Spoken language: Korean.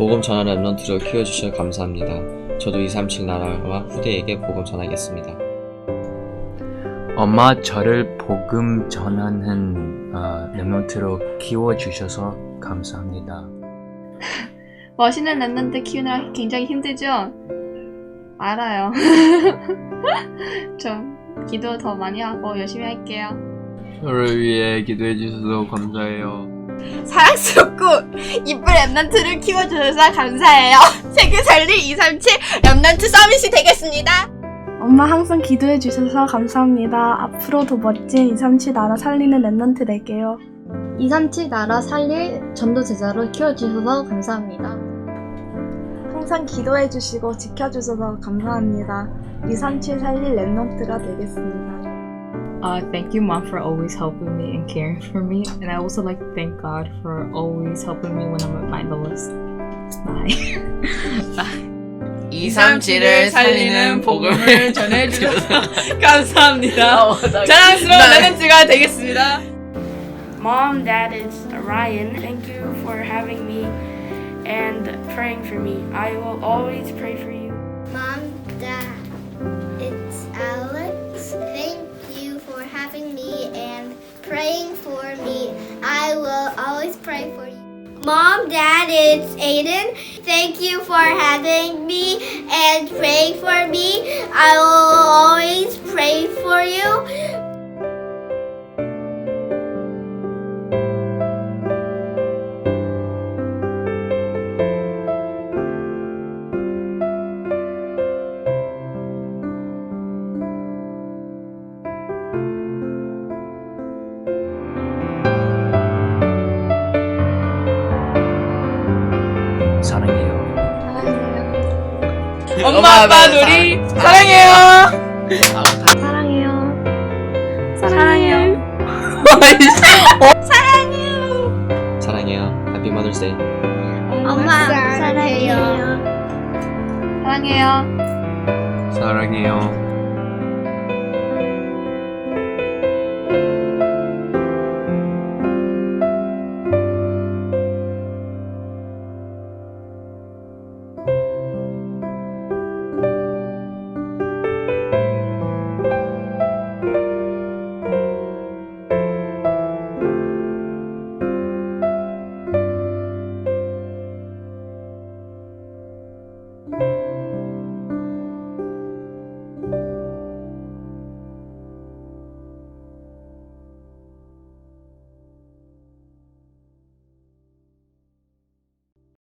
복음 전하는 랩런트를 키워주셔서 감사합니다. 저도 237 나라와 후대에게 복음 전하겠습니다. 엄마 저를 복음 전하는 어, 랩런트로 키워주셔서 감사합니다. 멋있는 랩런트 키우느라 굉장히 힘들죠? 알아요. 좀 기도 더 많이 하고 열심히 할게요. 저를 위해 기도해 주셔서 감사해요. 사랑스럽고 이쁜 랩런트를 키워주셔서 감사해요. 세계 살릴 237 랩런트 서밋이 되겠습니다. 엄마 항상 기도해 주셔서 감사합니다. 앞으로도 멋진 237 나라 살리는 랩런트 될게요. 237 나라 살릴 전도 제자로 키워주셔서 감사합니다. 항상 기도해 주시고 지켜 주셔서 감사합니다. 237 살릴 랩런트가 되겠습니다. Uh, thank you, Mom, for always helping me and caring for me. And I also like to thank God for always helping me when I'm at my lowest. Bye. Bye. 237을 살리는 복음을 전해주셔서 감사합니다. 자랑스러운 랩런트가 되겠습니다. Mom, Dad, it's Ryan. Thank you for having me and praying for me. I will always pray for you. Pray for you. Mom, Dad, it's Aiden. Thank you for having me and praying for me. I will always pray for you. 엄마, 아빠, 우리 사랑해요. 사랑해요. 사랑해요. 사랑해요. 해피 마더스데이. 엄마, 사랑해요. 사랑해요. 사랑해요.